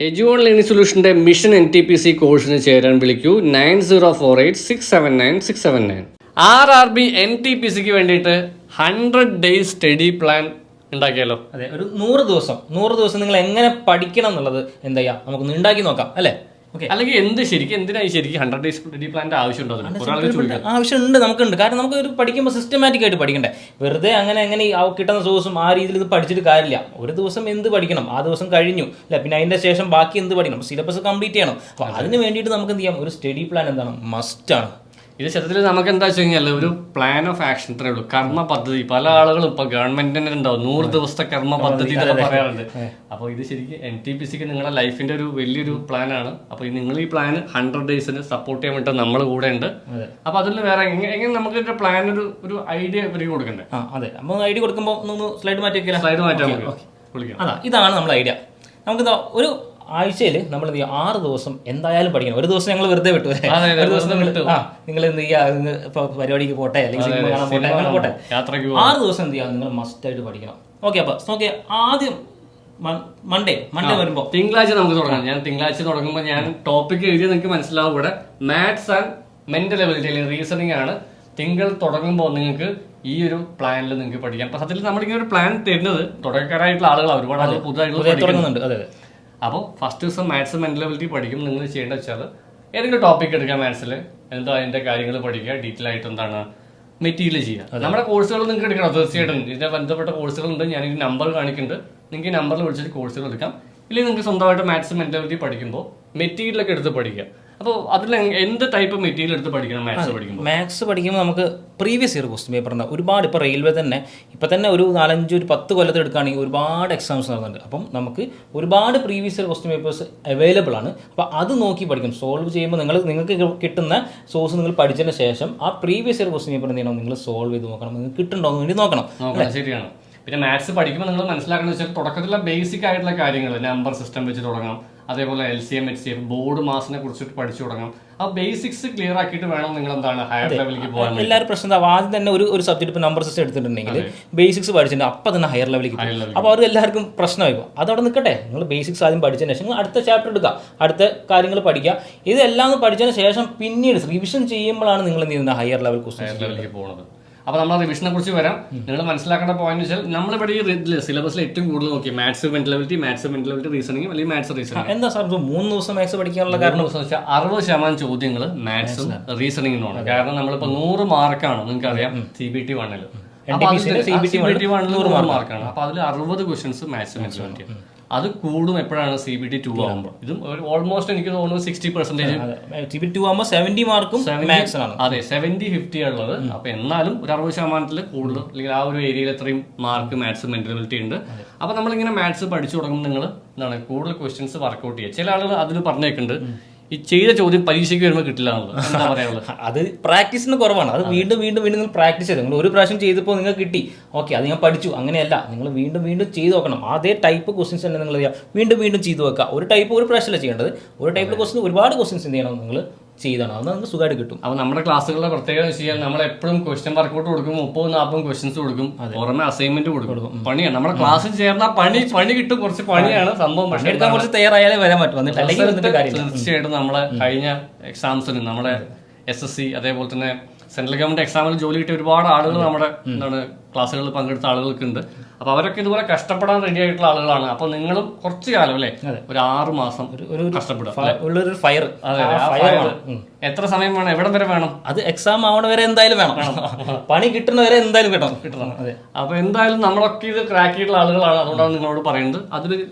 എജുവൺ learning സൊല്യൂഷന്റെ mission N T P C കോഴ്സിന് ചേരാൻ വിളിക്കൂ nine zero four eight six seven nine six seven nine. R R B N T P സിക്ക് വേണ്ടിയിട്ട് hundred days study plan ഉണ്ടാക്കിയാലോ? അതെ ഒരു നൂറ് ദിവസം. നൂറ് ദിവസം നിങ്ങൾ എങ്ങനെ പഠിക്കണം എന്നുള്ളത് എന്താ നമുക്കൊന്ന് നമുക്ക് ഉണ്ടാക്കി നോക്കാം അല്ലേ? അല്ലെങ്കിൽ എന്ത് ശരിക്കും എന്തിനായി ശരിക്കും ഹൺഡ്രഡ് ഡേയ്സ് സ്റ്റഡി പ്ലാന്റെ ആവശ്യമുണ്ടോ ആവശ്യമുണ്ട് നമുക്കുണ്ട്. കാരണം നമുക്ക് ഒരു പഠിക്കുമ്പോൾ സിസ്റ്റമാറ്റിക് ആയിട്ട് പഠിക്കണ്ടേ? വെറുതെ അങ്ങനെ അങ്ങനെ കിട്ടുന്ന ദിവസം ആ രീതിയിൽ ഇത് പഠിച്ചിട്ട് കാര്യമില്ല. ഒരു ദിവസം എന്ത് പഠിക്കണം? ആ ദിവസം കഴിഞ്ഞു. അല്ല പിന്നെ അതിന്റെ ശേഷം ബാക്കി എന്ത് പഠിക്കണം? സിലബസ് കംപ്ലീറ്റ് ചെയ്യണം. അപ്പോൾ അതിന് വേണ്ടിയിട്ട് നമുക്ക് എന്ത് ചെയ്യാം? ഒരു സ്റ്റഡി പ്ലാൻ എന്താണ്? മസ്റ്റാണ് ഇത് സത്യത്തിൽ നമുക്ക് എന്താ വെച്ച് കഴിഞ്ഞാൽ ഒരു പ്ലാൻ ഓഫ് ആക്ഷൻ ഇത്രേ ഉള്ളൂ. കർമ്മ പദ്ധതി. പല ആളുകളും ഇപ്പൊ ഗവൺമെന്റിന്റെ ഉണ്ടാവും നൂറ് ദിവസത്തെ കർമ്മ പദ്ധതി എന്നൊക്കെ പറയാറുണ്ട്. അപ്പോൾ ഇത് ശരിക്കും എൻ ടി പി സിക്ക് നിങ്ങളുടെ ലൈഫിന്റെ ഒരു വലിയൊരു പ്ലാൻ ആണ്. അപ്പോൾ നിങ്ങൾ ഈ പ്ലാൻ ഹൺഡ്രഡ് ഡേയ്സിന് സപ്പോർട്ട് ചെയ്യാൻ വേണ്ടി നമ്മൾ കൂടെ ഉണ്ട്. അപ്പോൾ അപ്പൊ അതിൽ വേറെ എങ്ങനെ നമുക്ക് ഇതിന്റെ പ്ലാൻ ഒരു ഒരു ഐഡിയ ഇവർക്ക് കൊടുക്കണ്ടേ? അതെ. നമ്മൾ ഐഡിയ കൊടുക്കുമ്പോൾ ഒന്ന് സ്ലൈഡ് മാറ്റി സ്ലൈഡ് മാറ്റാൻ അതാ ഇതാണ് നമ്മുടെ ഐഡിയ നമുക്ക് ഒരു ആഴ്ചയിൽ നമ്മൾ എന്ത് ചെയ്യുക ആറ് ദിവസം എന്തായാലും പഠിക്കണം. ഒരു ദിവസം ഞങ്ങൾ വെറുതെ വിട്ടു. ഒരു ദിവസം നിങ്ങൾ. ആ നിങ്ങൾ എന്ത് ചെയ്യുക? ഇപ്പോൾ പരിപാടിക്ക് പോട്ടെ? അല്ലെങ്കിൽ സിനിമ കാണാൻ പോട്ടെ? അങ്ങനെ പോട്ടെ. ആറ് ദിവസം എന്ത് ചെയ്യുക? നിങ്ങൾ മസ്റ്റ് ആയിട്ട് പഠിക്കണം. ഓക്കെ അപ്പോൾ നോക്കിയ ആദ്യം മൺഡേ മൺഡേ വരുമ്പോൾ തിങ്കളാഴ്ച നമുക്ക് തുടങ്ങാം. ഞാൻ തിങ്കളാഴ്ച തുടങ്ങുമ്പോൾ ഞാൻ ടോപ്പിക് എഴുതി നിങ്ങൾക്ക് മനസ്സിലാവും ഇവിടെ. മാത്സ് ആൻഡ് മെന്റൽ എബിലിറ്റി അല്ലെങ്കിൽ റീസണിങ് ആണ്. തിങ്കൾ തുടങ്ങുമ്പോൾ നിങ്ങൾക്ക് ഈ ഒരു പ്ലാനിൽ നിങ്ങൾക്ക് പഠിക്കാം. അപ്പൊ സത്യത്തിൽ നമ്മളിങ്ങനെ ഒരു പ്ലാൻ തരുന്നത് തുടക്കക്കാരായിട്ടുള്ള ആളുകൾ ഒരുപാട് ആളുകൾ അതെ അതെ. അപ്പോൾ ഫസ്റ്റ് ദിവസം മാത്സ് മെന്റലബിലിറ്റി പഠിക്കും നിങ്ങൾ ചെയ്യേണ്ടത് വെച്ചാൽ ഏതെങ്കിലും ടോപ്പിക് എടുക്കുക മാത്സിൽ എന്താ അതിന്റെ കാര്യങ്ങൾ പഠിക്കുക ഡീറ്റെയിൽ ആയിട്ട് എന്താണ് മെറ്റീരിയൽ ചെയ്യുക. നമ്മുടെ കോഴ്സുകൾ നിങ്ങൾക്ക് എടുക്കണം തീർച്ചയായിട്ടും. ഇതിന്റെ ബന്ധപ്പെട്ട കോഴ്സുകളുണ്ട് ഞാൻ ഈ നമ്പർ കാണിക്കുന്നുണ്ട്. നിങ്ങൾക്ക് ഈ നമ്പറിൽ വിളിച്ചിട്ട് കോഴ്സുകൾ എടുക്കാം. ഇല്ലെങ്കിൽ നിങ്ങൾക്ക് സ്വന്തമായിട്ട് മാത്സ് മെന്റൽ എബിലിറ്റി പഠിക്കുമ്പോൾ മെറ്റീരിയലൊക്കെ എടുത്ത് പഠിക്കുക. അപ്പോൾ അതിൽ എന്ത് ടൈപ്പ് മെറ്റീരിയൽ എടുത്ത് പഠിക്കണം? മാത്സ് പഠിക്കുമ്പോൾ മാത്സ് പഠിക്കുമ്പോൾ നമുക്ക് പ്രീവിയസ് ഇയർ ക്വസ്റ്റ്യൻ പേപ്പർ ഉണ്ടാവും ഒരുപാട് ഇപ്പോൾ റെയിൽവേ തന്നെ ഇപ്പം തന്നെ ഒരു നാലഞ്ച് ഒരു പത്ത് കൊല്ലത്ത് എടുക്കുകയാണെങ്കിൽ ഒരുപാട് എക്സാംസ് നടന്നുണ്ട് അപ്പം നമുക്ക് ഒരുപാട് previous year question papers available ആണ്. അപ്പോൾ അത് നോക്കി പഠിക്കും സോൾവ് ചെയ്യുമ്പോൾ നിങ്ങൾ നിങ്ങൾക്ക് കിട്ടുന്ന സോഴ്സ് നിങ്ങൾ പഠിച്ചതിന് ശേഷം ആ പ്രീവിയസ് ഇയർ ക്വസ്റ്റ്യൻ പേപ്പർ എന്തെങ്കിലും ചെയ്യണം? നിങ്ങൾ സോൾവ് ചെയ്ത് നോക്കണം. നിങ്ങൾക്ക് കിട്ടുന്നുണ്ടോ എന്ന് വേണ്ടി നോക്കണം. നോക്കണം ശരിയാണ്. പിന്നെ മാത്സ് പഠിക്കുമ്പോൾ നിങ്ങൾ മനസ്സിലാക്കണം വെച്ചാൽ തുടക്കത്തിലുള്ള ബേസിക് ആയിട്ടുള്ള കാര്യങ്ങൾ നമ്പർ സിസ്റ്റം വെച്ച് തുടങ്ങാം അതേപോലെ L C M H C F board മാസിനെ കുറിച്ചിട്ട് പഠിച്ചു തുടങ്ങാം. ആ ബേസിക്സ് ക്ലിയർ ആക്കിയിട്ട് വേണം നിങ്ങൾ എന്താണ് ഹയർ ലെവലിലേക്ക് പോകാൻ എല്ലാവരും പ്രശ്നം ആദ്യം തന്നെ ഒരു ഒരു സബ്ജക്ട് ഇപ്പോൾ നമ്പർ സിസ്റ്റം എടുത്തിട്ടുണ്ടെങ്കിൽ ബേസിക്സ് പഠിച്ചിട്ടുണ്ട്. അപ്പം തന്നെ ഹയർ ലെവലിലേക്ക് Higher പോകും. എല്ലാവർക്കും അപ്പോൾ അത് അതവിടെ നിൽക്കട്ടെ. നിങ്ങൾ ബേസിക്സ് ആദ്യം പഠിച്ചതിന് ശേഷം നിങ്ങൾ അടുത്ത ചാപ്റ്റർ എടുക്കുക. അടുത്ത കാര്യങ്ങൾ പഠിക്കുക. ഇതെല്ലാം പഠിച്ചതിന് ശേഷം പിന്നീട് റിവിഷൻ ചെയ്യുമ്പോഴാണ് നിങ്ങൾ എന്ത് ചെയ്യുന്നത്? ഹയർ ലെവൽ ക്വസ്റ്റ്യൻ ലെവലിലേക്ക് പോകുന്നത്. അപ്പൊ നമ്മൾ റിവിഷനെ കുറിച്ച് വരാം. നിങ്ങൾ മനസ്സിലാക്കേണ്ട പോയിന്റ് വെച്ചാൽ നമ്മളിവിടെ ഈ സിലബസിൽ ഏറ്റവും കൂടുതൽ നോക്കി maths mental ability maths mental ability reasoning അല്ലെങ്കിൽ മാത്സ് റീസണിങ് എന്താ സാർ മൂന്ന് ദിവസം മാത്സ് പഠിക്കാനുള്ള കാരണം? എന്താ വെച്ചാൽ അറുപത് ശതമാനം ചോദ്യങ്ങൾ മാത്സും റീസണിങ്ങിനുമാണ് കാരണം നമ്മളിപ്പോ നൂറ് മാർക്കാണ് നിങ്ങൾക്ക് അറിയാം സി ബി ടി വണ്ണിൽ CBT വണ്ണിൽ നൂറ് മാർക്കാണ് അപ്പൊ അതിൽ അറുപത് ക്വസ്റ്റ്യൻസ് മാത്സ് മെന്റലിറ്റി അത് കൂടും എപ്പോഴാണ് സി ബി ടി ടു ആകുമ്പോൾ ഇതും ഓൾമോസ്റ്റ് എനിക്ക് തോന്നുന്നു sixty percentage C B two ആകുമ്പോൾ സെവന്റി മാർക്കും ആണ്. അതെ സെവന്റി ഫിഫ്റ്റി ഉള്ളത്. അപ്പോൾ എന്നാലും ഒരു അറുപത് ശതമാനത്തിൽ കൂടുതൽ അല്ലെങ്കിൽ ആ ഒരു ഏരിയയിൽ എത്രയും മാർക്ക് മാത്സ് മെന്റബിലിറ്റി ഉണ്ട്. അപ്പൊ നമ്മളിങ്ങനെ മാത്സ് പഠിച്ചു തുടങ്ങുമ്പോൾ നിങ്ങൾ എന്താണ് കൂടുതൽ ക്വസ്റ്റ്യൻസ് വർക്ക്ഔട്ട് ചെയ്യുക. ചില ആളുകൾ അതിൽ പറഞ്ഞേക്കുന്നുണ്ട്. ഈ ചെയ്ത ചോദ്യം പരീക്ഷയ്ക്ക് വരുമ്പോൾ കിട്ടില്ല എന്താ പറയാനുള്ളത്? അത് പ്രാക്ടീസിന് കുറവാണ്. അത് വീണ്ടും വീണ്ടും വീണ്ടും നിങ്ങൾ പ്രാക്ടീസ് ചെയ്ത്? നിങ്ങൾ ഒരു പ്രാവശ്യം ചെയ്തപ്പോൾ നിങ്ങൾ കിട്ടി. ഓക്കെ അത് ഞാൻ പഠിച്ചു. അങ്ങനെയല്ല. നിങ്ങൾ വീണ്ടും വീണ്ടും ചെയ്ത് നോക്കണം. അതേ ടൈപ്പ് ക്വസ്റ്റ്യൻസ് തന്നെ നിങ്ങൾ ചെയ്യാം. വീണ്ടും വീണ്ടും ചെയ്ത് വെക്കുക. ഒരു ടൈപ്പ് ഒരു പ്രാവശ്യമല്ല ചെയ്യേണ്ടത്? ഒരു ടൈപ്പ് ക്വസ്റ്റ്യൻ ഒരുപാട് ക്വസ്റ്റ്യൻസ് എന്ത് ചെയ്യണം നിങ്ങൾ? ചെയ്തണം അത് നമുക്ക് സുഖമായിട്ട് കിട്ടും. അപ്പൊ നമ്മുടെ ക്ലാസ്സുകളുടെ പ്രത്യേകത വെച്ച് കഴിഞ്ഞാൽ നമ്മൾ എപ്പോഴും ക്വസ്റ്റ്യൻ വർക്കൗട്ട് കൊടുക്കും മുപ്പത് നാൽപ്പതും ക്വസ്റ്റ്യൻസ് കൊടുക്കും പുറമെ അസൈൻമെന്റ് കൊടുക്കും. പണിയാണ്. നമ്മുടെ ക്ലാസ്സിൽ ചേർന്ന പണി പണി കിട്ടും. കുറച്ച് പണിയാണ് സംഭവം. പക്ഷേ എടുക്കാൻ കുറച്ച് തയ്യാറായാലേ വരാൻ പറ്റും. തീർച്ചയായിട്ടും നമ്മളെ കഴിഞ്ഞ എക്സാംസിന് നമ്മുടെ എസ് എസ് സി അതേപോലെ തന്നെ സെൻട്രൽ ഗവൺമെന്റ് എക്സാമിൽ ജോലി കിട്ടിയ ഒരുപാട് ആളുകൾ നമ്മുടെ എന്താണ് ക്ലാസ്സുകളിൽ പങ്കെടുത്ത ആളുകൾക്ക് ഉണ്ട് അപ്പൊ അവരൊക്കെ ഇതുപോലെ കഷ്ടപ്പെടാൻ റെഡി ആയിട്ടുള്ള ആളുകളാണ്. അപ്പൊ നിങ്ങളും കുറച്ച് കാലം അല്ലേ? ഒരു ആറ് മാസം ഒരു കഷ്ടപ്പെടുക ഉള്ളൊരു ഫയർ അതെ ആ എത്ര സമയം വേണം? എവിടം വരെ വേണം? അത് എക്സാം ആവണ വരെ എന്തായാലും വേണം. പണി കിട്ടുന്ന വരെ എന്തായാലും കിട്ടണം. കിട്ടണം. അതെ. അപ്പൊ എന്തായാലും നമ്മളൊക്കെ ഇത് ക്രാക്ക് ചെയ്തിട്ടുള്ള ആളുകളാണ്. അതുകൊണ്ടാണ് നിങ്ങളോട് പറയുന്നത്. അതിൽ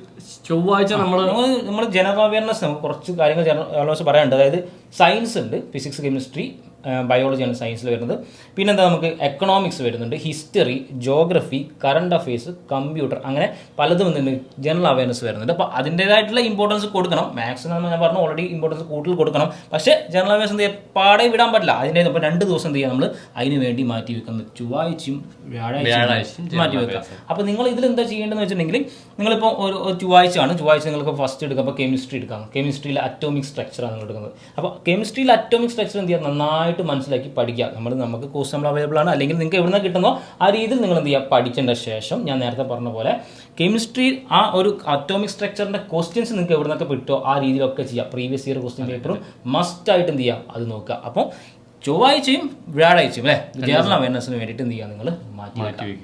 ചൊവ്വാഴ്ച നമ്മൾ നമ്മൾ ജനറൽ അവയർനെസ് നമുക്ക് കുറച്ച് കാര്യങ്ങൾ ജനറൽ അവയർനെസ് പറയാനുണ്ട്. അതായത് സയൻസ് ഉണ്ട് ഫിസിക്സ് കെമിസ്ട്രി ബയോളജി ബയോളജിയാണ് സയൻസിൽ വരുന്നത്. പിന്നെന്താ നമുക്ക് എക്കണോമിക്സ് വരുന്നുണ്ട് history geography current affairs computer അങ്ങനെ പലതും എന്തുണ്ട് ജനറൽ അവയർനെസ് വരുന്നുണ്ട്. അപ്പോൾ അതിന്റേതായിട്ടുള്ള ഇമ്പോർട്ടൻസ് കൊടുക്കണം. മാത്സിന് ഞാൻ പറഞ്ഞു ഓൾറെഡി ഇമ്പോർട്ടൻസ് കൂടുതൽ കൊടുക്കണം. പക്ഷേ ജനറൽ അവയർനെസ് എന്ത് ചെയ്യുക പാടെ വിടാൻ പറ്റില്ല. അതിന്റെ ഇപ്പോൾ രണ്ട് ദിവസം എന്ത് ചെയ്യുക നമ്മൾ അതിന് വേണ്ടി മാറ്റി വെക്കുന്നത് ചൊവ്വാഴ്ചയും വ്യാഴാഴ്ചയും മാറ്റി വെക്കുക. അപ്പോൾ നിങ്ങൾ ഇതിൽ എന്താ ചെയ്യേണ്ടതെന്ന് വെച്ചിട്ടുണ്ടെങ്കിൽ നിങ്ങളിപ്പോൾ ഒരു ഒരു ചൊവ്വാഴ്ച ആണ് ചൊവ്വാഴ്ച നിങ്ങൾക്ക് ഫസ്റ്റ് എടുക്കുക. അപ്പോൾ കെമിസ്ട്രി എടുക്കാം കെമിസ്ട്രിയിൽ അറ്റോമിക് സ്ട്രക്ചറാണ് നിങ്ങൾ എടുക്കുന്നത്. അപ്പോൾ കെമിസ്ട്രിയിൽ അറ്റോമിക് സ്ട്രക്ചർ എന്ത് ചെയ്യുക? നന്നായിട്ട് മനസ്സിലാക്കി പഠിക്കുക. നമ്മൾ നമുക്ക് കോഴ്സ് നമ്മൾ അവൈലബിൾ ആണ്. അല്ലെങ്കിൽ നിങ്ങൾക്ക് എവിടെ നിന്ന് കിട്ടുന്നോ ആ രീതിയിൽ നിങ്ങൾ എന്ത് ചെയ്യുക? പഠിക്കേണ്ട ശേഷം ഞാൻ നേരത്തെ പറഞ്ഞ പോലെ കെമിസ്ട്രി ആ ഒരു അറ്റോമിക് സ്ട്രക്ചറിന്റെ ക്വസ്റ്റ്യൻസ് നിങ്ങൾക്ക് എവിടെ നിന്നൊക്കെ കിട്ടുമോ ആ രീതിയിലൊക്കെ ചെയ്യുക. പ്രീവിയസ് ഇയർ ക്വസ്റ്റ്യൻ പേപ്പറും മസ്റ്റ് ആയിട്ട് എന്ത് ചെയ്യുക അത് നോക്കുക. അപ്പോൾ ചൊവ്വാഴ്ചയും വ്യാഴാഴ്ചയും അല്ലേ? ജനറൽ അവയർനെസ്സിന് വേണ്ടിയിട്ട് എന്ത് ചെയ്യുക നിങ്ങൾ മാറ്റി മാറ്റി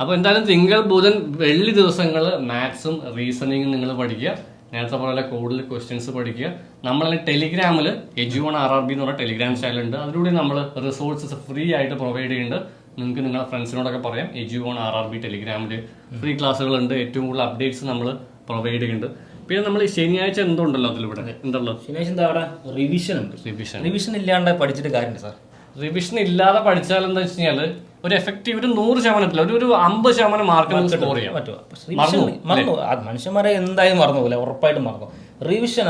അപ്പോൾ എന്തായാലും തിങ്കൾ ബുധൻ വെള്ളി ദിവസങ്ങൾ മാത്സും റീസണിങ്ങും നിങ്ങൾ പഠിക്കുക. നേരത്തെ പോലെ കൂടുതൽ ക്വസ്റ്റ്യൻസ് പഠിക്കുക. നമ്മൾ ടെലിഗ്രാമിൽ എജുവൺ ആർ ആർ ബി എന്ന് പറഞ്ഞ ടെലിഗ്രാം ചാനൽ ഉണ്ട്. അതിലൂടെ നമ്മൾ റിസോഴ്സസ് ഫ്രീ ആയിട്ട് പ്രൊവൈഡ് ചെയ്യുന്നുണ്ട്. നിങ്ങൾക്ക് നിങ്ങളുടെ ഫ്രണ്ട്സിനോടൊക്കെ പറയാം. എജുവൺ ആർ ആർ ബി ടെലിഗ്രാമിൽ ഫ്രീ ക്ലാസ്സുകളുണ്ട് ഏറ്റവും കൂടുതൽ അപ്ഡേറ്റ്സ് നമ്മൾ പ്രൊവൈഡ് ചെയ്യുന്നുണ്ട്. പിന്നെ നമ്മൾ ശനിയാഴ്ച എന്തുണ്ടല്ലോ അതിലിവിടെ എന്തല്ലോ ശനിയാഴ്ച എന്താ അവിടെ? റിവിഷൻ ഉണ്ട്. റിവിഷൻ റിവിഷൻ ഇല്ലാണ്ട് പഠിച്ചിട്ട് കാര്യമുണ്ട് സാർ റിവിഷൻ ഇല്ലാതെ പഠിച്ചാൽ എന്താ വെച്ച് കഴിഞ്ഞാൽ ഒരു എഫക്റ്റീവ് ഒരു നൂറ് ശതമാനത്തില്ല ഒരു ഒരു അമ്പത് ശതമാനം മാർക്ക് സ്കോർ ചെയ്യാൻ മറന്നു മനുഷ്യന്മാരെ എന്തായാലും മറന്നു പോലെ ഉറപ്പായിട്ടും മറന്നു റിവിഷൻ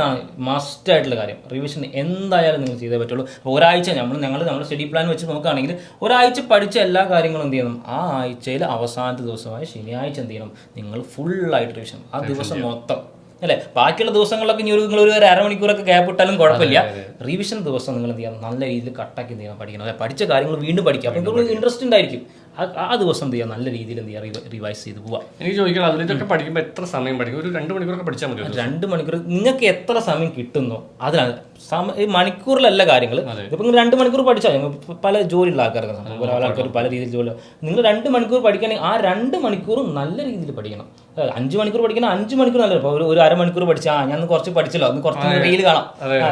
മസ്റ്റ് ആയിട്ടുള്ള കാര്യം. റിവിഷൻ എന്തായാലും നിങ്ങൾ ചെയ്തേ പറ്റുള്ളൂ. ഒരാഴ്ച നമ്മൾ ഞങ്ങൾ നമ്മുടെ സ്റ്റഡി പ്ലാൻ വെച്ച് നോക്കുകയാണെങ്കിൽ ഒരാഴ്ച പഠിച്ച എല്ലാ കാര്യങ്ങളും എന്ത് ചെയ്യണം? ആ ആഴ്ചയിൽ അവസാനത്തെ ദിവസമായ ശനിയാഴ്ച എന്ത് ചെയ്യണം? നിങ്ങൾ ഫുള്ളായിട്ട് റിവിഷൻ ആ ദിവസം മൊത്തം. അല്ലേ? ബാക്കിയുള്ള ദിവസങ്ങളിലൊക്കെ ഇനി ഒരു നിങ്ങൾ ഒരു അരമണിക്കൂറൊക്കെ ഗ്യാപ്പ് ഇട്ടാലും കുഴപ്പമില്ല. റിവിഷൻ ദിവസം നിങ്ങൾ എന്ത് ചെയ്യണം? നല്ല രീതിയിൽ കട്ടാക്കി എന്ത് ചെയ്യണം പഠിക്കണം. അല്ലെ? പഠിച്ച കാര്യങ്ങൾ വീണ്ടും പഠിക്കുക. അപ്പോൾ ഇൻട്രസ്റ്റ് ഉണ്ടായിരിക്കും. ആ- ദിവസം എന്ത് ചെയ്യുക നല്ല രീതിയിൽ എന്ത് ചെയ്യുക റിവൈസ് ചെയ്ത് പോവുക എനിക്ക് ചോദിക്കാം അതിൽ ഇതൊക്കെ പഠിക്കുമ്പോൾ എത്ര സമയം പഠിക്കും? ഒരു രണ്ട് മണിക്കൂറൊക്കെ പഠിച്ചാൽ മതി രണ്ട് മണിക്കൂർ. നിങ്ങൾക്ക് എത്ര സമയം കിട്ടുന്നു? അതിലാണ് സമയം ഈ മണിക്കൂറിലല്ല കാര്യങ്ങൾ ഇപ്പം നിങ്ങൾ രണ്ട് മണിക്കൂർ പഠിച്ചാൽ പല ജോലിയുള്ള ആൾക്കാർക്ക് പല ആൾക്കാർ പല രീതിയിൽ ജോലി നിങ്ങൾ രണ്ട് മണിക്കൂർ പഠിക്കുകയാണെങ്കിൽ ആ രണ്ട് മണിക്കൂറും നല്ല രീതിയിൽ പഠിക്കണം. അഞ്ച് മണിക്കൂർ പഠിക്കണം അഞ്ച് മണിക്കൂർ നല്ല ഇപ്പോൾ ഒരു അരമണിക്കൂർ പഠിച്ചാൽ ഞാൻ കുറച്ച് പഠിച്ചല്ലോ. ഒന്ന് കുറച്ച് റീൽ കാണാം.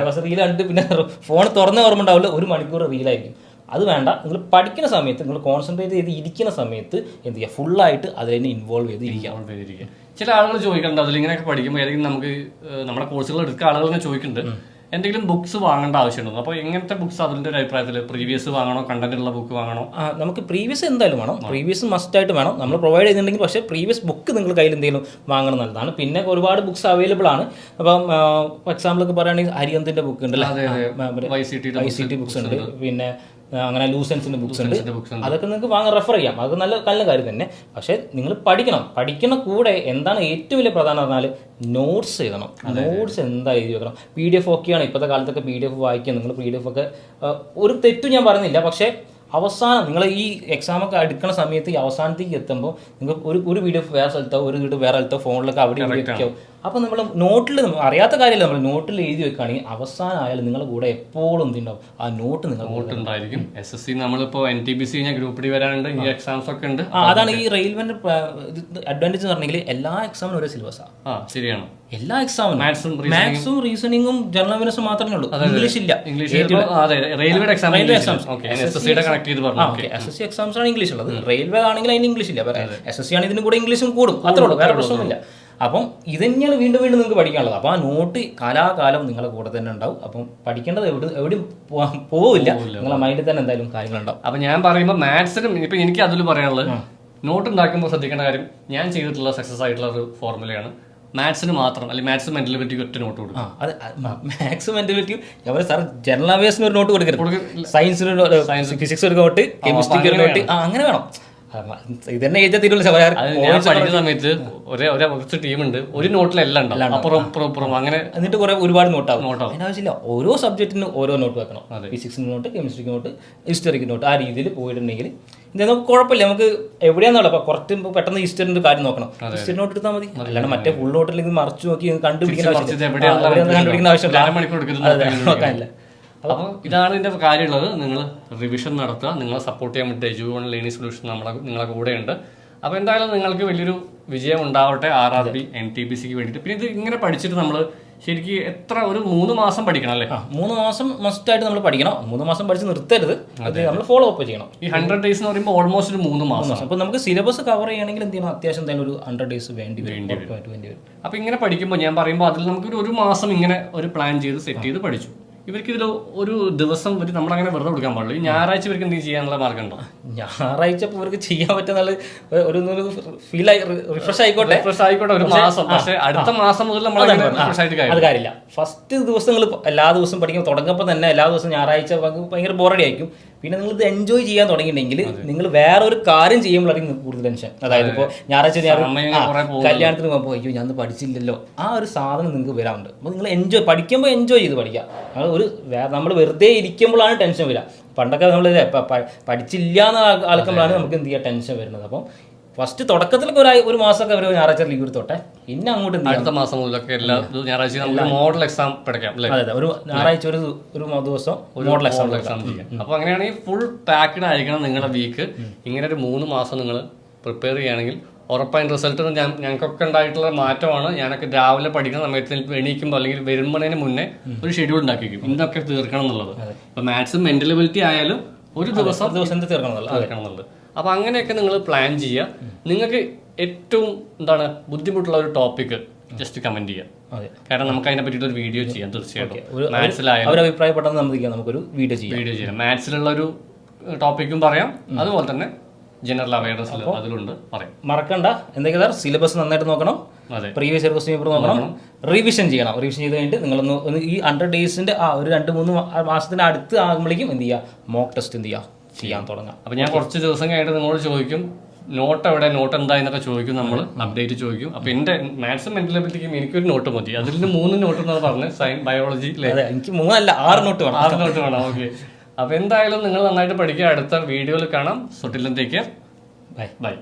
പക്ഷേ റീൽ കണ്ടിട്ട് പിന്നെ ഫോൺ തുറന്ന് ഓർമ്മ ഉണ്ടാവില്ല. ഒരു മണിക്കൂർ റീലായിരിക്കും അത് വേണ്ട. നിങ്ങൾ പഠിക്കുന്ന സമയത്ത് നിങ്ങൾ കോൺസെൻട്രേറ്റ് ചെയ്ത് ഇരിക്കുന്ന സമയത്ത് എന്ത് ചെയ്യുക ഫുള്ളായിട്ട് അതിൽ തന്നെ ഇൻവോൾവ് ചെയ്ത് ഇരിക്കുക. ചില ആളുകൾ ചോദിക്കുന്നുണ്ട് അതിൽ ഇങ്ങനെയൊക്കെ പഠിക്കുമ്പോൾ ഏതെങ്കിലും നമുക്ക് നമ്മുടെ കോഴ്സുകൾ എടുക്കുന്ന ആളുകൾ ചോദിക്കുന്നുണ്ട്. എന്തെങ്കിലും ബുക്സ് വാങ്ങേണ്ട ആവശ്യമുണ്ടോ? അപ്പോൾ എങ്ങനത്തെ ബുക്സ് അതിന്റെ ഒരു അഭിപ്രായത്തിൽ? പ്രീവിയസ് വാങ്ങണോ? കണ്ടന്റ് ഉള്ള ബുക്ക് വാങ്ങണോ? ആ, നമുക്ക് പ്രീവിയസ് എന്തായാലും വേണം. പ്രീവിയസ് മസ്റ്റ് ആയിട്ട് വേണം. നമ്മൾ പ്രൊവൈഡ് ചെയ്യുന്നുണ്ടെങ്കിൽ പക്ഷേ പ്രീവിയസ് ബുക്ക് നിങ്ങൾ കയ്യിൽ എന്തെങ്കിലും വാങ്ങണം നല്ലതാണ് പിന്നെ ഒരുപാട് ബുക്സ് അവൈലബിൾ ആണ്. അപ്പം ഒക്കെ പറയുകയാണെങ്കിൽ ഹരിയന്തിന്റെ ബുക്ക് ഉണ്ട് ഐ സി ടി ബുക്സ് ഉണ്ട്. പിന്നെ അങ്ങനെ ലൂസൻസിന്റെ ബുക്സ് ഉണ്ട്. അതൊക്കെ നിങ്ങൾക്ക് വാങ്ങാൻ റെഫർ ചെയ്യാം. അത് നല്ല നല്ല കാര്യം തന്നെ. പക്ഷേ നിങ്ങൾ പഠിക്കണം. പഠിക്കുന്ന കൂടെ എന്താണ് ഏറ്റവും വലിയ പ്രധാനം പറഞ്ഞാൽ നോട്ട്സ് എഴുതണം. നോട്ട്സ് എന്താ എഴുതി വെക്കണം? പി ഡി എഫ് ഒക്കെയാണ് ഇപ്പോഴത്തെ കാലത്തൊക്കെ പി ഡി എഫ് വായിക്കുക. നിങ്ങൾ പി ഡി എഫ് ഒക്കെ ഒരു തെറ്റും ഞാൻ പറയുന്നില്ല. പക്ഷേ അവസാനം നിങ്ങൾ ഈ എക്സാം ഒക്കെ എടുക്കുന്ന സമയത്ത് ഈ അവസാനത്തേക്ക് എത്തുമ്പോൾ നിങ്ങൾ ഒരു ഒരു പി ഡി എഫ് വേറെ സ്ഥലത്തോ ഒരു വീട് വേറെ സ്ഥലത്തോ ഫോണിലൊക്കെ അവിടെ ഇവിടെ ഒക്കെ ആവും. അപ്പോൾ നമ്മൾ നോട്ടിൽ അറിയാത്ത കാര്യമല്ല നമ്മൾ നോട്ടിൽ എഴുതി വെക്കുകയാണെങ്കിൽ അവസാനമായാലും നിങ്ങളുടെ കൂടെ എപ്പോഴും എന്തുണ്ടാവും ആ നോട്ട് നിങ്ങൾ നോട്ട് ഉണ്ടായിരിക്കും. എസ് എസ് സി നമ്മളിപ്പോൾ എൻ ടി ബി സി കഴിഞ്ഞാൽ ഗ്രൂപ്പ് ഡി വരാനുണ്ട്. ഈ എക്സാംസ് ഒക്കെ ഉണ്ട്. അതാണ് ഈ റെയിൽവേന്റെ അഡ്വാന്റേജ് എന്ന് പറഞ്ഞെങ്കിൽ എല്ലാ എക്സാമിനും ഒരേ സിലബസ് ആ. ശരിയാണ്. എല്ലാ എക്സാമിനും മാത്സും റീസണിങ്ങും ജനറൽ അവേർനസും മാത്രമേ ഉള്ളൂ. ഇംഗ്ലീഷ് ഇല്ല. English railway exam S okay S S C exams ആണ് ഇംഗ്ലീഷ് ഉള്ളത്. റെയിൽവേ ആണെങ്കിൽ അതിന് ഇംഗ്ലീഷ് ഇല്ല. എസ് എസ് സി ആണ് ഇതിന് കൂടെ ഇംഗ്ലീഷും കൂടും. അത്രേ ഉള്ളൂ. വേറെ പ്രശ്നമൊന്നുമില്ല. അപ്പം ഇത് തന്നെയാണ് വീണ്ടും വീണ്ടും നിങ്ങൾക്ക് പഠിക്കാനുള്ളത്. അപ്പോൾ ആ നോട്ട് കാലാകാലം നിങ്ങളുടെ കൂടെ തന്നെ ഉണ്ടാവും. അപ്പം പഠിക്കേണ്ടത് എവിടെ എവിടെയും പോവില്ല. നിങ്ങളുടെ മൈൻഡിൽ തന്നെ എന്തായാലും കാര്യങ്ങളുണ്ടാവും. അപ്പം ഞാൻ പറയുമ്പോൾ മാത്സിനും ഇപ്പം എനിക്ക് അതിൽ പറയാനുള്ളത് നോട്ട് ഉണ്ടാക്കുമ്പോൾ ശ്രദ്ധിക്കേണ്ട കാര്യം ഞാൻ ചെയ്തിട്ടുള്ള സക്സസ് ആയിട്ടുള്ള ഒരു ഫോർമുലയാണ് മാത്സിന് മാത്രം അല്ലെങ്കിൽ മാത്സ് മെന്റലിറ്റിക്ക് ഒറ്റ നോട്ട് കൊടുക്കും. അത് മാത്സ് മെന്റലിറ്റി ഞാൻ സാർ ജനറൽ അവേഴ്സിന് ഒരു നോട്ട് കൊടുക്കരുത്. സയൻസിന് സയൻസ് ഫിസിക്സ് ഒരു നോട്ട് കെമിസ്ട്രിക്ക് ഒരു നോട്ട് അങ്ങനെ വേണം. ആ, ഇത് തന്നെ എഴുതിയ തീരുള്ള അത് ഞാൻ പഠിക്കുന്ന സമയത്ത് ഒരേ ഒരേ കുറച്ച് ടീമുണ്ട് ഒരു നോട്ടിലെല്ലാം ഉണ്ടാവും. അപ്പുറം അപ്പുറം അപ്പുറം അങ്ങനെ എന്നിട്ട് കുറെ ഒരുപാട് നോട്ടാവും നോട്ടാവും. അതിനാവശ്യമില്ല ഓരോ സബ്ജക്റ്റിന് ഓരോ നോട്ട് വെക്കണം. ഫിസിക്സിന് നോട്ട് കെമിസ്ട്രിക്ക് നോട്ട് ഹിസ്റ്ററിക്ക് നോട്ട് ആ രീതിയിൽ പോയിട്ടുണ്ടെങ്കിൽ ഇത് നമുക്ക് കുഴപ്പമില്ല. നമുക്ക് എവിടെയാണെന്നുള്ള അപ്പോൾ കുറച്ച് പെട്ടെന്ന് ഹിസ്റ്ററിന്റെ കാര്യം നോക്കണം. ഹിസ്റ്ററി നോട്ട് എടുത്താൽ മതി. അല്ലാണ്ട് മറ്റേ ഫുൾ നോട്ടിലേക്ക് മറിച്ച് നോക്കി കണ്ടുപിടിക്കുന്ന ആവശ്യമില്ല. കണ്ടുപിടിക്കുന്ന ആവശ്യമില്ല. നോക്കാനില്ല. അപ്പോൾ ഇതാണ് ഇതിന്റെ കാര്യമുള്ളത്. നിങ്ങൾ റിവിഷൻ നടത്തുക. നിങ്ങളെ സപ്പോർട്ട് ചെയ്യാൻ വേണ്ടി എജു വൺ ലേണിംഗ് സൊല്യൂഷൻ നമ്മളെ നിങ്ങളെ കൂടെയുണ്ട്. അപ്പോൾ എന്തായാലും നിങ്ങൾക്ക് വലിയൊരു വിജയം ഉണ്ടാവട്ടെ R R B N T P സിക്ക് വേണ്ടിയിട്ട്. പിന്നെ ഇത് ഇങ്ങനെ പഠിച്ചിട്ട് നമ്മൾ ശരിക്കും എത്ര ഒരു മൂന്ന് മാസം പഠിക്കണം അല്ലേ? മൂന്ന് മാസം മസ്റ്റ് ആയിട്ട് നമ്മൾ പഠിക്കണം. മൂന്ന് മാസം പഠിച്ച് നിർത്തരുത്. അത് നമ്മൾ ഫോളോ അപ്പ് ചെയ്യണം. ഈ ഹൺഡ്രഡ് ഡേയ്സ് എന്ന് പറയുമ്പോൾ ഓൾമോസ്റ്റ് ഒരു മൂന്ന് മാസം. അപ്പോൾ നമുക്ക് സിലബസ് കവർ ചെയ്യണമെങ്കിൽ എന്ത് ചെയ്യണം? അത്യാവശ്യം എന്തായാലും ഒരു ഹൺഡ്രഡ് ഡേയ്സ് വേണ്ടി വേണ്ടി വരും. അപ്പോൾ ഇങ്ങനെ പഠിക്കുമ്പോൾ ഞാൻ പറയുമ്പോൾ അതിൽ നമുക്ക് ഒരു മാസം ഇങ്ങനെ ഒരു പ്ലാൻ ചെയ്ത് സെറ്റ് ചെയ്ത് പഠിച്ചു. ഇവർക്ക് ഇതിൽ ഒരു ദിവസം ഒരു നമ്മളങ്ങനെ വെറുതെ കൊടുക്കാൻ പാടില്ല. ഈ ഞായറാഴ്ച ഇവർക്ക് എന്തെങ്കിലും ചെയ്യാനുള്ള മാർഗം ഉണ്ടോ ഞായറാഴ്ച ഇപ്പോൾ ഇവർക്ക് ചെയ്യാൻ പറ്റുന്ന ഒരു ഒരു ഫീൽ ആയി റിഫ്രഷ് ആയിക്കോട്ടെ. റിഫ്രഷ് ആയിക്കോട്ടെ ഒരു മാസം. പക്ഷേ അടുത്ത മാസം മുതൽ നമ്മൾ റിഫ്രഷ് ആയിട്ട് കാര്യം അത് കാര്യമില്ല. ഫസ്റ്റ് ദിവസങ്ങൾ എല്ലാ ദിവസവും പഠിക്കുമ്പോൾ തുടങ്ങുമ്പോൾ തന്നെ എല്ലാ ദിവസവും ഞായറാഴ്ച ഭയങ്കര ബോറടി ആയിരിക്കും പിന്നെ നിങ്ങൾ ഇത് എൻജോയ് ചെയ്യാൻ തുടങ്ങിയിട്ടുണ്ടെങ്കിൽ നിങ്ങൾ വേറെ ഒരു കാര്യം ചെയ്യുമ്പോഴായിരിക്കും കൂടുതൽ ടെൻഷൻ അതായത് ഇപ്പോൾ ഞായറാഴ്ച പോകും. കല്യാണത്തിന് പോകുമ്പോൾ അയ്യോ ഞാൻ പഠിച്ചില്ലല്ലോ. ആ ഒരു സാധനം നിങ്ങൾക്ക് വരാറുണ്ട്. അപ്പോൾ നിങ്ങൾ എൻജോയ് പഠിക്കുമ്പോൾ എൻജോയ് ചെയ്ത് പഠിക്കുക. അത് ഒരു നമ്മൾ വെറുതെ ഇരിക്കുമ്പോഴാണ് ടെൻഷൻ വരിക. പണ്ടൊക്കെ നമ്മൾ പഠിച്ചില്ല എന്ന് ആൾക്കുമ്പോഴാണ് നമുക്ക് എന്ത് ചെയ്യുക ടെൻഷൻ വരുന്നത്. അപ്പം ഫസ്റ്റ് തുടക്കത്തിലൊക്കെ ഒരു ഒരു മാസമൊക്കെ അവർ ഞായറാഴ്ച ലീവ് എടുത്തോട്ടെ. പിന്നെ അങ്ങോട്ട് അടുത്ത മാസം മുതലൊക്കെ എല്ലാ ദിവസവും ഞായറാഴ്ച നമുക്ക് മോഡൽ എക്സാം പഠിക്കാം അല്ലേ? അതെ ഒരു ഞായറാഴ്ച ഒരു ഒരു ദിവസം മോഡൽ എക്സാം എക്സാം ചെയ്യാം. അപ്പൊ അങ്ങനെയാണെങ്കിൽ ഫുൾ പാക്ഡ് ആയിരിക്കണം നിങ്ങളുടെ വീക്ക് ഇങ്ങനെ ഒരു മൂന്ന് മാസം നിങ്ങൾ പ്രിപ്പയർ ചെയ്യുകയാണെങ്കിൽ ഉറപ്പായും റിസൾട്ട് ഞാൻ ഞങ്ങൾക്കൊക്കെ ഉണ്ടായിട്ടുള്ള മാറ്റമാണ്. ഞാനൊക്കെ രാവിലെ പഠിക്കുന്ന സമയത്ത് എണീക്കുമ്പോൾ അല്ലെങ്കിൽ വരുമ്പോഴതിന് മുന്നേ ഒരു ഷെഡ്യൂൾ ഉണ്ടാക്കി വെക്കും ഇന്നൊക്കെ തീർക്കണം എന്നുള്ളത്. ഇപ്പൊ മാത്സും മെന്റൽ എബിലിറ്റി ആയാലും ഒരു ദിവസം ഒരു ദിവസം തീർക്കണം എന്നുള്ളത്. തീർക്കണം എന്നുള്ളത് അപ്പൊ അങ്ങനെയൊക്കെ നിങ്ങൾ പ്ലാൻ ചെയ്യുക. നിങ്ങൾക്ക് ഏറ്റവും എന്താണ് ബുദ്ധിമുട്ടുള്ള ഒരു ടോപ്പിക് ജസ്റ്റ് കമന്റ് ചെയ്യാം അതെ. കാരണം നമുക്ക് അതിനെ പറ്റിയിട്ട് ഒരു വീഡിയോ ചെയ്യാം തീർച്ചയായിട്ടും. മാത്സിലായാലും അഭിപ്രായപ്പെട്ടെന്ന് നമുക്ക് നമുക്കൊരു വീഡിയോ ചെയ്യാം. വീഡിയോ ചെയ്യാം. മാത്സിലുള്ള ഒരു ടോപ്പിക്കും പറയാം. അതുപോലെ തന്നെ ജനറൽ അവയർനെസ് അതിലുണ്ട് പറയാം. മറക്കണ്ട. എന്തെങ്കിലും സിലബസ് നന്നായിട്ട് നോക്കണം. പ്രീവിയസ് ഇയർ ക്വസ്റ്റ്യൻ പേപ്പർ നോക്കണം. റിവിഷൻ ചെയ്യണം. റിവിഷൻ ചെയ്ത് കഴിഞ്ഞിട്ട് നിങ്ങളൊന്ന് ഈ ഹൺഡ്രഡ് ഡേയ്സിന്റെ ആ ഒരു രണ്ട് മൂന്ന് മാസത്തിന്റെ മാസത്തിന് അടുത്ത് ആകുമ്പോഴേക്കും എന്ത് ചെയ്യുക? മോക്ക് ടെസ്റ്റ് എന്ത് ചെയ്യുക? ചെയ്യാൻ തുടങ്ങാം. അപ്പൊ ഞാൻ കുറച്ച് ദിവസം കഴിഞ്ഞിട്ട് നിങ്ങളോട് ചോദിക്കും നോട്ട് എവിടെ നോട്ട് എന്തായെന്നൊക്കെ ചോദിക്കും നമ്മൾ അപ്ഡേറ്റ് ചോദിക്കും. അപ്പൊ എന്റെ മാത്സും മെന്റൽ എബിലിറ്റിക്കും എനിക്കൊരു നോട്ട് മതി. അതിൽ നിന്ന് മൂന്ന് നോട്ട് എന്നാണ് പറഞ്ഞത് സയൻസ് ബയോളജി എനിക്ക് മൂന്നല്ല ആറ് നോട്ട് വേണം. ആറ് നോട്ട് വേണം ഓക്കെ അപ്പൊ എന്തായാലും നിങ്ങൾ നന്നായിട്ട് പഠിക്കുക. അടുത്ത വീഡിയോയിൽ കാണാം. സൊട്ടിലെന്തേക്ക് ബൈ ബൈ